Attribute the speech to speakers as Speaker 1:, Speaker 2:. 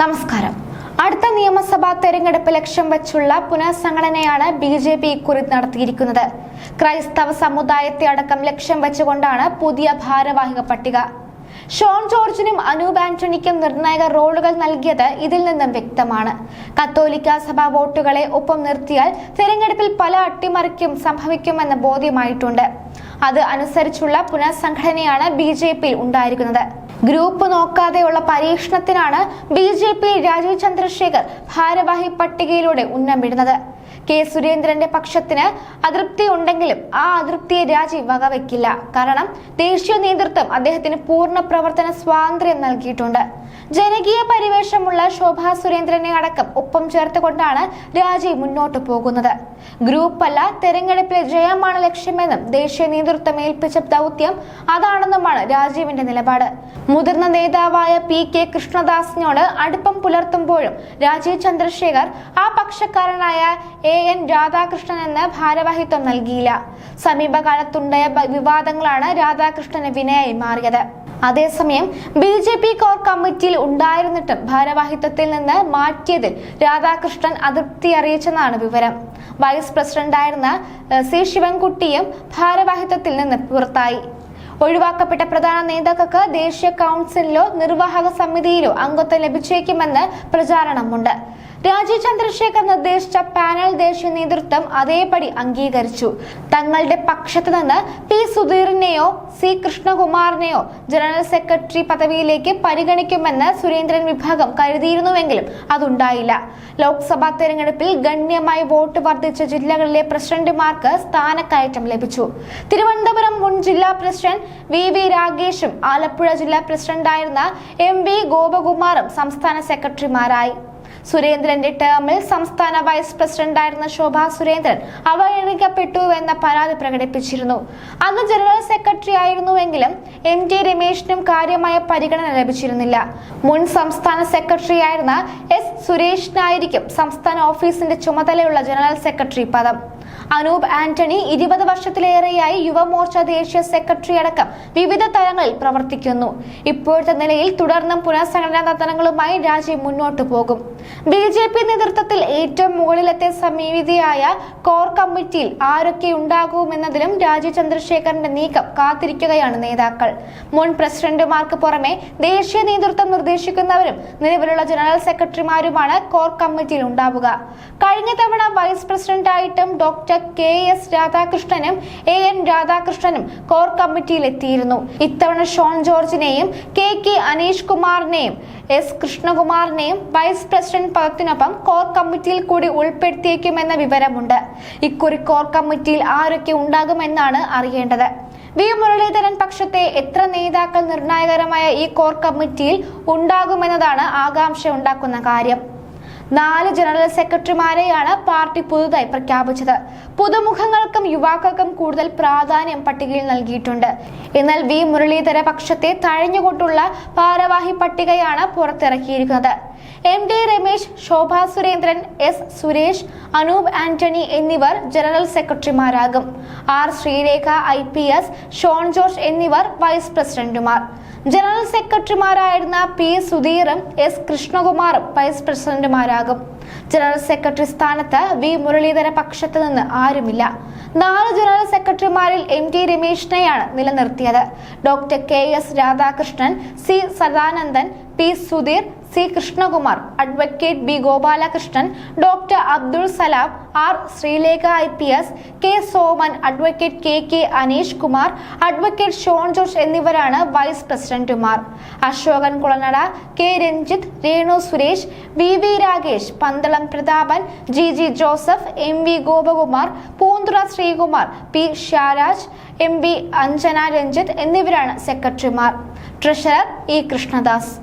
Speaker 1: നമസ്കാരം. അടുത്ത നിയമസഭാ തെരഞ്ഞെടുപ്പ് ലക്ഷ്യം വെച്ചുള്ള പുനഃസംഘടനയാണ് ബി ജെ പി ഇക്കുറി നടത്തിയിരിക്കുന്നത്. ക്രൈസ്തവ സമുദായത്തെ അടക്കം ലക്ഷ്യം വെച്ചുകൊണ്ടാണ് പുതിയ ഭാരവാഹിക പട്ടിക. ഷോൺ ജോർജിനും അനൂപ് ആന്റണിക്കും നിർണായക റോളുകൾ നൽകിയത് ഇതിൽ നിന്നും വ്യക്തമാണ്. കത്തോലിക്ക സഭാ വോട്ടുകളെ ഒപ്പം നിർത്തിയാൽ തെരഞ്ഞെടുപ്പിൽ പല അട്ടിമറിക്കും സംഭവിക്കുമെന്ന് ബോധ്യമായിട്ടുണ്ട്. അത് അനുസരിച്ചുള്ള പുനഃസംഘടനയാണ് ബി ജെ പിയിൽ ഉണ്ടായിരിക്കുന്നത്. ഗ്രൂപ്പ് നോക്കാതെയുള്ള പരീക്ഷണത്തിനാണ് B J P Rajeev Chandrasekhar ഭാരവാഹി പട്ടികയിലൂടെ ഉന്നമിടുന്നത്. കെ സുരേന്ദ്രന്റെ പക്ഷത്തിന് അതൃപ്തി ഉണ്ടെങ്കിലും ആ അതൃപ്തിയെ രാജീവ് വകവെക്കില്ല. കാരണം ദേശീയ നേതൃത്വം അദ്ദേഹത്തിന് പൂർണ പ്രവർത്തന സ്വാതന്ത്ര്യം നൽകിയിട്ടുണ്ട്. ജനകീയ പരിവേഷമുള്ള ശോഭാ സുരേന്ദ്രനെ അടക്കം ഒപ്പം ചേർത്തുകൊണ്ടാണ് രാജീവ് മുന്നോട്ട് പോകുന്നത്. ഗ്രൂപ്പല്ല തെരഞ്ഞെടുപ്പിലെ ജയമാണ് ലക്ഷ്യമെന്നും ദേശീയ നേതൃത്വം ഏൽപ്പിച്ച ദൗത്യം അതാണെന്നുമാണ് രാജീവിന്റെ നിലപാട്. മുതിർന്ന നേതാവായ പി കെ കൃഷ്ണദാസിനോട് അടുപ്പം പുലർത്തുമ്പോഴും രാജീവ് ചന്ദ്രശേഖർ ആ പക്ഷക്കാരനായ എ എൻ രാധാകൃഷ്ണൻ എന്ന് ഭാരവാഹിത്വം നൽകിയില്ല. സമീപകാലത്തുണ്ടായ വിവാദങ്ങളാണ് രാധാകൃഷ്ണന് വിനയായി മാറിയത്. അതേസമയം ബി ജെ പി കോർ കമ്മിറ്റിയിൽ ഉണ്ടായിരുന്നിട്ടും ഭാരവാഹിത്വത്തിൽ നിന്ന് മാറ്റിയതിൽ രാധാകൃഷ്ണൻ അതൃപ്തി അറിയിച്ചെന്നാണ് വിവരം. വൈസ് പ്രസിഡന്റായിരുന്ന സി ശിവൻകുട്ടിയും ഭാരവാഹിത്വത്തിൽ നിന്ന് പുറത്തായി. ഒഴിവാക്കപ്പെട്ട പ്രധാന നേതാക്കൾക്ക് ദേശീയ കൗൺസിലിലോ നിർവാഹക സമിതിയിലോ അംഗത്വം ലഭിച്ചേക്കുമെന്ന് പ്രചാരണമുണ്ട്. രാജീവ് ചന്ദ്രശേഖർ നിർദ്ദേശിച്ച പാനൽ ദേശീയ നേതൃത്വം അതേപടി അംഗീകരിച്ചു. തങ്ങളുടെ പക്ഷത്ത് നിന്ന് പി സുധീറിനെയോ സി കൃഷ്ണകുമാറിനെയോ ജനറൽ സെക്രട്ടറി പദവിയിലേക്ക് പരിഗണിക്കുമെന്ന് സുരേന്ദ്രൻ വിഭാഗം കരുതിയിരുന്നുവെങ്കിലും അതുണ്ടായില്ല. ലോക്സഭാ തെരഞ്ഞെടുപ്പിൽ ഗണ്യമായി വോട്ട് വർദ്ധിച്ച ജില്ലകളിലെ പ്രസിഡന്റുമാർക്ക് സ്ഥാനക്കയറ്റം ലഭിച്ചു. തിരുവനന്തപുരം മുൻ ജില്ലാ പ്രസിഡന്റ് വി വി രാഗേഷും ആലപ്പുഴ ജില്ലാ പ്രസിഡന്റായിരുന്ന എം വി ഗോപകുമാറും സംസ്ഥാന സെക്രട്ടറിമാരായി. സുരേന്ദ്രന്റെ ടേമിൽ സംസ്ഥാന വൈസ് പ്രസിഡന്റായിരുന്ന ശോഭാ സുരേന്ദ്രൻ അവഗണിക്കപ്പെട്ടുവെന്ന പരാതി പ്രകടിപ്പിച്ചിരുന്നു. അന്ന് ജനറൽ സെക്രട്ടറി ആയിരുന്നുവെങ്കിലും എം ടി രമേശിനും കാര്യമായ പരിഗണന ലഭിച്ചിരുന്നില്ല. മുൻ സംസ്ഥാന സെക്രട്ടറി ആയിരുന്ന എസ് സുരേഷിനായിരിക്കും സംസ്ഥാന ഓഫീസിന്റെ ചുമതലയുള്ള ജനറൽ സെക്രട്ടറി പദം. അനൂപ് ആന്റണി ഇരുപത് വർഷത്തിലേറെയായി യുവമോർച്ച ദേശീയ സെക്രട്ടറി അടക്കം വിവിധ തലങ്ങളിൽ പ്രവർത്തിക്കുന്നു. ഇപ്പോഴത്തെ നിലയിൽ തുടർന്നും പുനഃസംഘടനാ തന്ത്രങ്ങളുമായി രാജ്യം മുന്നോട്ടു പോകും. ബി ജെ പി നേതൃത്വത്തിൽ ഏറ്റവും മുകളിലത്തെ സമിതിയായ കോർ കമ്മിറ്റിയിൽ ആരൊക്കെ ഉണ്ടാകുമെന്നതിലും രാജീവ് ചന്ദ്രശേഖറിന്റെ നീക്കം കാത്തിരിക്കുകയാണ് നേതാക്കൾ. മുൻ പ്രസിഡന്റുമാർക്ക് പുറമെ ദേശീയ നേതൃത്വം നിർദ്ദേശിക്കുന്നവരും നിലവിലുള്ള ജനറൽ സെക്രട്ടറിമാരുമാണ് കോർ കമ്മിറ്റിയിൽ ഉണ്ടാവുക. കഴിഞ്ഞ തവണ വൈസ് പ്രസിഡന്റായിട്ടും ഡോക്ടർ കെ എസ് രാധാകൃഷ്ണനും എ എൻ രാധാകൃഷ്ണനും കോർ കമ്മിറ്റിയിൽ എത്തിയിരുന്നു ഇത്തവണ ഷോൺ ജോർജിനെയും കെ കെ അനീഷ് കുമാറിനെയും എസ് കൃഷ്ണകുമാറിനെയും വൈസ് പ്രസിഡന്റ് പദത്തിനൊപ്പം കോർ കമ്മിറ്റിയിൽ കൂടി ഉൾപ്പെടുത്തിയേക്കുമെന്ന വിവരമുണ്ട്. ഇക്കുറി കോർ കമ്മിറ്റിയിൽ ആരൊക്കെ ഉണ്ടാകുമെന്നാണ് അറിയേണ്ടത്. വി മുരളീധരൻ പക്ഷത്തെ എത്ര നേതാക്കൾ നിർണായകരമായ ഈ കോർ കമ്മിറ്റിയിൽ ഉണ്ടാകുമെന്നതാണ് ആകാംക്ഷ ഉണ്ടാക്കുന്ന കാര്യം. നാല് ജനറൽ സെക്രട്ടറിമാരെയാണ് പാർട്ടി പുതുതായി പ്രഖ്യാപിച്ചത്. പുതുമുഖങ്ങൾക്കും യുവാക്കൾക്കും കൂടുതൽ പ്രാധാന്യം പട്ടികയിൽ നൽകിയിട്ടുണ്ട്. എന്നാൽ വി. മുരളീധര പക്ഷത്തെ തഴഞ്ഞുകൊണ്ടുള്ള ഭാരവാഹി പട്ടികയാണ് പുറത്തിറക്കിയിരിക്കുന്നത്. M. D. Ramesh Shobha Surendran S Suresh Anoop Antony എന്നിവർ general സെക്രട്ടറിമാരാകും. R Sreerekha I P S Shone George എന്നിവർ വൈസ് പ്രസിഡന്റുമാർ. ജനറൽ സെക്രട്ടറിമാരായിരുന്ന പി സുധീറും എസ് കൃഷ്ണകുമാറും വൈസ് പ്രസിഡന്റുമാരാകും. ജനറൽ സെക്രട്ടറി സ്ഥാനത്ത് വി മുരളീധര പക്ഷത്ത് നിന്ന് ആരുമില്ല. നാല് ജനറൽ സെക്രട്ടറിമാരിൽ എം ടി രമേശിനെയാണ് നിലനിർത്തിയത്. Doctor K S Radhakrishnan C Sadanandan P Sudheer C Krishnakumar advocate B Gopalakrishnan doctor Abdul Salam R Sreelekha I P S K Soman advocate K K Aneesh Kumar advocate Shone George എന്നിവരാണ് vice പ്രസിഡന്റുമാർ. Ashokan Kulanada K Ranjith Renu Suresh V V Rakesh Pandalam Prathapan G G Joseph M V Gopakumar Poonthura Sreekumar P Sharaj M V Anjana Ranjith എന്നിവരാണ് സെക്രട്ടറിമാർ. Treasurer E Krishnadas.